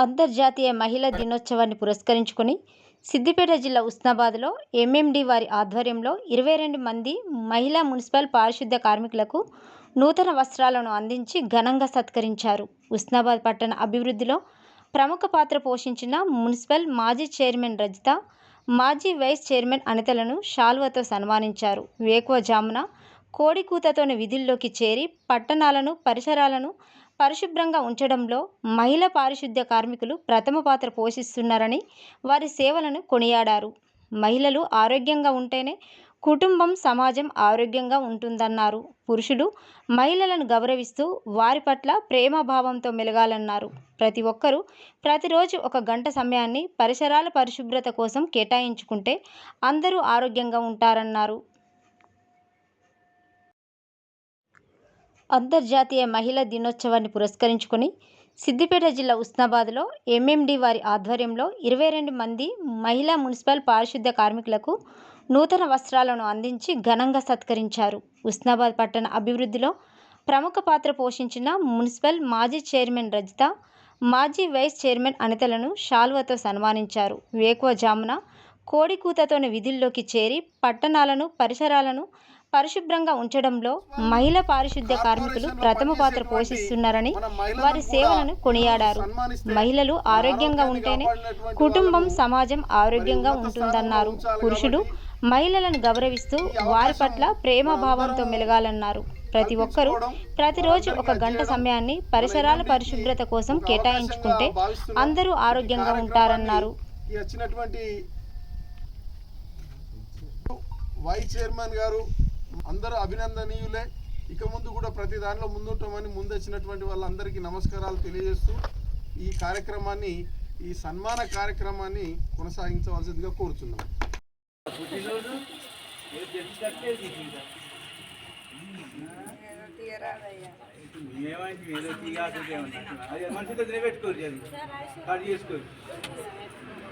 అంతర్జాతీయ మహిళా దినోత్సవాన్ని పురస్కరించుకొని సిద్దిపేట జిల్లా ఉస్నాబాద్లో ఎంఎండి వారి ఆధ్వర్యంలో ఇరవై రెండు మంది మహిళా మున్సిపల్ పారిశుద్ధ్య కార్మికులకు నూతన వస్త్రాలను అందించి ఘనంగా సత్కరించారు. ఉస్నాబాద్ పట్టణ అభివృద్ధిలో ప్రముఖ పాత్ర పోషించిన మున్సిపల్ మాజీ చైర్మన్ రజిత మాజీ వైస్ చైర్మన్ అనితలను శాల్వతో సన్మానించారు. వేకువజామున కోడికూతతోని విధుల్లోకి చేరి పట్టణాలను పరిసరాలను పరిశుభ్రంగా ఉంచడంలో మహిళా పారిశుద్ధ్య కార్మికులు ప్రథమ పాత్ర పోషిస్తున్నారని వారి సేవలను కొనియాడారు. మహిళలు ఆరోగ్యంగా ఉంటేనే కుటుంబం సమాజం ఆరోగ్యంగా ఉంటుందన్నారు. పురుషులు మహిళలను గౌరవిస్తూ వారి పట్ల ప్రేమభావంతో మెలగాలన్నారు. ప్రతి ఒక్కరూ ప్రతిరోజు ఒక గంట సమయాన్ని పరిసరాల పరిశుభ్రత కోసం కేటాయించుకుంటే అందరూ ఆరోగ్యంగా ఉంటారన్నారు. అంతర్జాతీయ మహిళా దినోత్సవాన్ని పురస్కరించుకొని సిద్దిపేట జిల్లా ఉస్నాబాద్లో ఎంఎండి వారి ఆధ్వర్యంలో ఇరవై రెండు మంది మహిళా మున్సిపల్ పారిశుద్ధ్య కార్మికులకు నూతన వస్త్రాలను అందించి ఘనంగా సత్కరించారు. ఉస్నాబాద్ పట్టణ అభివృద్ధిలో ప్రముఖ పాత్ర పోషించిన మున్సిపల్ మాజీ చైర్మన్ రజిత మాజీ వైస్ చైర్మన్ అనితలను షాల్వతో సన్మానించారు. వేకువజామున కోడికూతతోని విధుల్లోకి చేరి పట్టణాలను పరిసరాలను పరిశుభ్రంగా ఉంచడంలో మహిళా పారిశుద్ధ్య కార్మికులు ప్రథమ పాత్ర పోషిస్తున్నారని వారి సేవలను కొనియాడారు. మహిళలు ఆరోగ్యంగా ఉంటేనే కుటుంబం సమాజం ఆరోగ్యంగా ఉంటుందన్నారు. పురుషులు మహిళలను గౌరవిస్తూ వారి పట్ల ప్రేమభావంతో మెలగాలన్నారు. ప్రతి ఒక్కరూ ప్రతిరోజు ఒక గంట సమయాన్ని పరిసరాల పరిశుభ్రత కోసం కేటాయించుకుంటే అందరూ ఆరోగ్యంగా ఉంటారన్నారు. వైస్ చైర్మన్ గారు అందరూ అభినందనీయులే. ఇక ముందు కూడా ప్రతి దానిలో ముందుంటామని ముందు వచ్చినటువంటి వాళ్ళందరికీ నమస్కారాలు తెలియజేస్తూ ఈ కార్యక్రమాన్ని ఈ సన్మాన కార్యక్రమాన్ని కొనసాగించవలసిందిగా కోరుతున్నాం ఏమైంది? ఏదో అది నిలబెట్టుకోరు అది చేసుకోరు.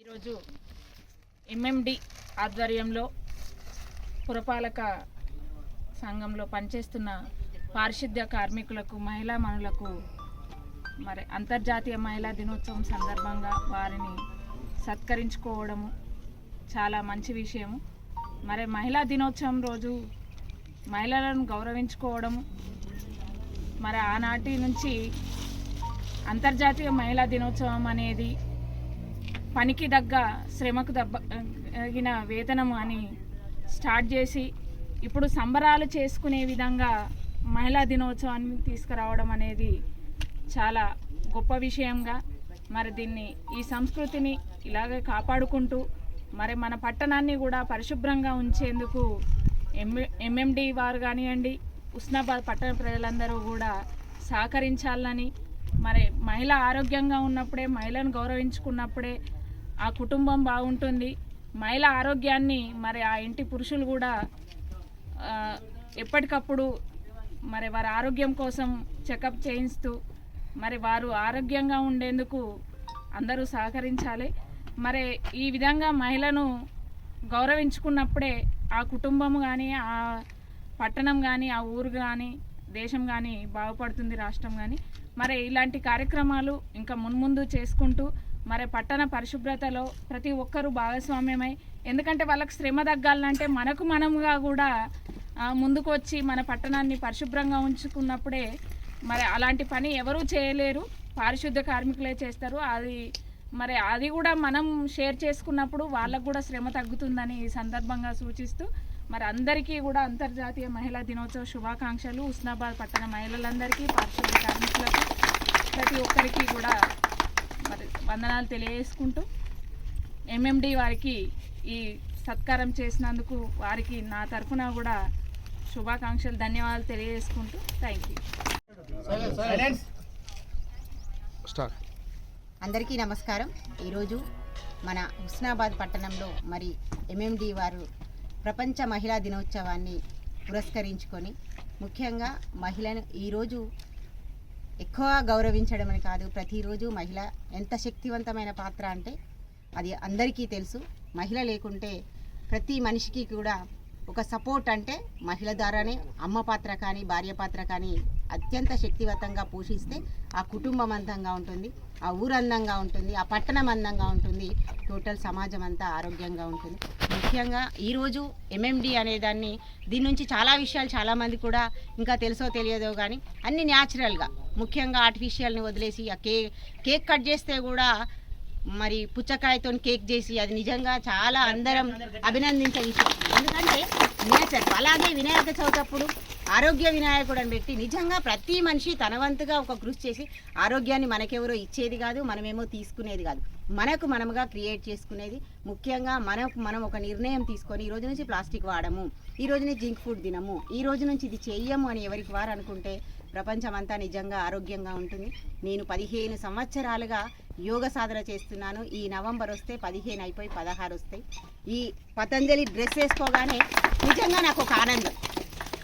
ఈరోజు ఎంఎండి ఆధ్వర్యంలో పురపాలక సంఘంలో పనిచేస్తున్న పారిశుద్ధ్య కార్మికులకు మహిళా మనులకు మరి అంతర్జాతీయ మహిళా దినోత్సవం సందర్భంగా వారిని సత్కరించుకోవడము చాలా మంచి విషయము. మరి మహిళా దినోత్సవం రోజు మహిళలను గౌరవించుకోవడము. మరి ఆనాటి నుంచి అంతర్జాతీయ మహిళా దినోత్సవం అనేది పనికి దగ్గ శ్రమకు దబ్బ తగిన వేతనం అని స్టార్ట్ చేసి ఇప్పుడు సంబరాలు చేసుకునే విధంగా మహిళా దినోత్సవాన్ని తీసుకురావడం అనేది చాలా గొప్ప విషయంగా మరి దీన్ని ఈ సంస్కృతిని ఇలాగే కాపాడుకుంటూ మరి మన పట్టణాన్ని కూడా పరిశుభ్రంగా ఉంచేందుకు ఎం ఎంఎండి వారు కానివ్వండి ఉస్నాబాద్ పట్టణ ప్రజలందరూ కూడా సహకరించాలని మరి మహిళ ఆరోగ్యంగా ఉన్నప్పుడే మహిళను గౌరవించుకున్నప్పుడే ఆ కుటుంబం బాగుంటుంది. మహిళ ఆరోగ్యాన్ని మరి ఆ ఇంటి పురుషులు కూడా ఎప్పటికప్పుడు మరి వారి ఆరోగ్యం కోసం చెకప్ చేయిస్తూ మరి వారు ఆరోగ్యంగా ఉండేందుకు అందరూ సహకరించాలి. మరి ఈ విధంగా మహిళను గౌరవించుకున్నప్పుడే ఆ కుటుంబం కానీ ఆ పట్టణం కానీ ఆ ఊరు కానీ దేశం కానీ బాగుపడుతుంది రాష్ట్రం కానీ మరి ఇలాంటి కార్యక్రమాలు ఇంకా మున్ముందు చేసుకుంటూ మరి పట్టణ పరిశుభ్రతలో ప్రతి ఒక్కరూ భాగస్వామ్యమై ఎందుకంటే వాళ్ళకి శ్రమ తగ్గాలంటే మనకు మనముగా కూడా ముందుకు వచ్చి మన పట్టణాన్ని పరిశుభ్రంగా ఉంచుకున్నప్పుడే మరి అలాంటి పని ఎవరూ చేయలేరు. పారిశుద్ధ కార్మికులే చేస్తారు. అది మరి అది కూడా మనం షేర్ చేసుకున్నప్పుడు వాళ్ళకు కూడా శ్రమ తగ్గుతుందని ఈ సందర్భంగా సూచిస్తూ మరి అందరికీ కూడా అంతర్జాతీయ మహిళా దినోత్సవ శుభాకాంక్షలు. ఉస్నాబాద్ పట్టణ మహిళలందరికీ పారిశుద్ధ కార్మికులకు ప్రతి ఒక్కరికి కూడా మరి వందనాలు తెలియజేసుకుంటూ ఎంఎండి వారికి ఈ సత్కారం చేసినందుకు వారికి నా తరఫున కూడా శుభాకాంక్షలు ధన్యవాదాలు తెలియజేసుకుంటూ థ్యాంక్ యూ స్టార్ట్. అందరికీ నమస్కారం. ఈరోజు మన హుస్నాబాద్ పట్టణంలో మరి ఎంఎండి వారు ప్రపంచ మహిళా దినోత్సవాన్ని పురస్కరించుకొని ముఖ్యంగా మహిళను ఈరోజు ఎక్కువ గౌరవించడం అని కాదు ప్రతిరోజు మహిళ ఎంత శక్తివంతమైన పాత్ర అంటే అది అందరికీ తెలుసు. మహిళ లేకుంటే ప్రతి మనిషికి కూడా ఒక సపోర్ట్ అంటే మహిళ ద్వారానే అమ్మ పాత్ర కానీ భార్య పాత్ర కానీ అత్యంత శక్తివంతంగా పోషిస్తే ఆ కుటుంబం అందంగా ఉంటుంది ఆ ఊరు అందంగా ఉంటుంది ఆ పట్టణం అందంగా ఉంటుంది టోటల్ సమాజం అంతా ఆరోగ్యంగా ఉంటుంది. ముఖ్యంగా ఈరోజు ఎంఎండి అనే దాన్ని దీని నుంచి చాలా విషయాలు చాలామంది కూడా ఇంకా తెలుసో తెలియదో కానీ అన్ని న్యాచురల్గా ముఖ్యంగా ఆర్టిఫిషియల్ని వదిలేసి ఆ కేక్ కేక్ కట్ చేస్తే కూడా మరి పుచ్చకాయతో కేక్ చేసి అది నిజంగా చాలా అందరం అభినందించే విషయం. ఎందుకంటే నేచర్ అలాగే వినాయక చవితి అప్పుడు ఆరోగ్య వినాయకుడు అని పెట్టి నిజంగా ప్రతి మనిషి తన వంతుగా ఒక కృషి చేసి ఆరోగ్యాన్ని మనకెవరో ఇచ్చేది కాదు మనమేమో తీసుకునేది కాదు. మనకు మనముగా క్రియేట్ చేసుకునేది ముఖ్యంగా మనకు మనం ఒక నిర్ణయం తీసుకొని ఈ రోజు నుంచి ప్లాస్టిక్ వాడము ఈ రోజు నుంచి జింక్ ఫుడ్ తినము ఈ రోజు నుంచి ఇది చెయ్యము అని ఎవరికి వారు అనుకుంటే ప్రపంచం అంతా నిజంగా ఆరోగ్యంగా ఉంటుంది. నేను పదిహేను సంవత్సరాలుగా యోగ సాధన చేస్తున్నాను. ఈ నవంబర్ వస్తే పదిహేను అయిపోయి పదహారు వస్తాయి. ఈ పతంజలి డ్రెస్ వేసుకోగానే నిజంగా నాకు ఒక ఆనందం.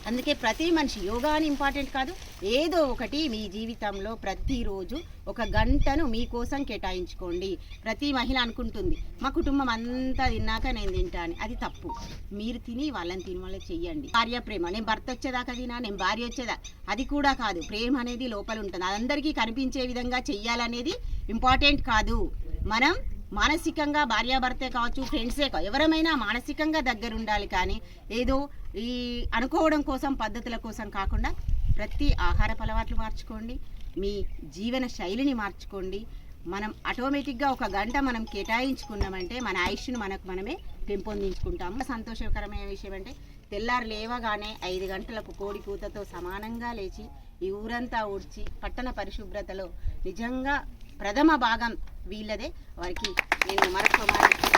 అందుకే ప్రతి మనిషి యోగా అని ఇంపార్టెంట్ కాదు. ఏదో ఒకటి మీ జీవితంలో ప్రతిరోజు ఒక గంటను మీకోసం కేటాయించుకోండి. ప్రతి మహిళ అనుకుంటుంది మా కుటుంబం అంతా తిన్నాక నేను తింటాను అది తప్పు. మీరు తిని వాళ్ళని తిని వాళ్ళకి చెయ్యండి. భార్య ప్రేమ. నేను భర్త వచ్చేదాకా తినా నేను భార్య వచ్చేదా? అది కూడా కాదు. ప్రేమ అనేది లోపల ఉంటుంది. అది అందరికీ కనిపించే విధంగా చెయ్యాలనేది ఇంపార్టెంట్ కాదు. మనం మానసికంగా భార్యాభర్తే కావచ్చు ఫ్రెండ్సే కావచ్చు ఎవరమైనా మానసికంగా దగ్గర ఉండాలి కానీ ఏదో ఈ అనుకోవడం కోసం పద్ధతుల కోసం కాకుండా ప్రతి ఆహార అలవాట్లు మార్చుకోండి మీ జీవన శైలిని మార్చుకోండి. మనం ఆటోమేటిక్గా ఒక గంట మనం కేటాయించుకున్నామంటే మన ఆయుష్ను మనకు మనమే పెంపొందించుకుంటాము. సంతోషకరమైన విషయం అంటే తెల్లారు లేవగానే ఐదు గంటలకు కోడి కూతతో సమానంగా లేచి ఈ ఊరంతా ఊడ్చి పట్టణ పరిశుభ్రతలో నిజంగా ప్రథమ భాగం వీళ్ళదే. వారికి నేను మరొక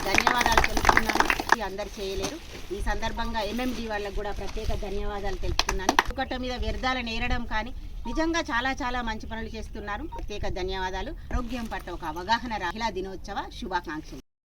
ధన్యవాదాలు తెలుపుతున్నాను. ఇది అందరు చేయలేరు. ఈ సందర్భంగా ఎంఎండి వాళ్ళకు కూడా ప్రత్యేక ధన్యవాదాలు తెలుపుతున్నాను. ఒకట మీద వ్యర్థాలు నేరడం కానీ నిజంగా చాలా చాలా మంచి పనులు చేస్తున్నారు. ప్రత్యేక ధన్యవాదాలు. ఆరోగ్యం పట్ల ఒక అవగాహన మహిళా దినోత్సవ శుభాకాంక్షలు.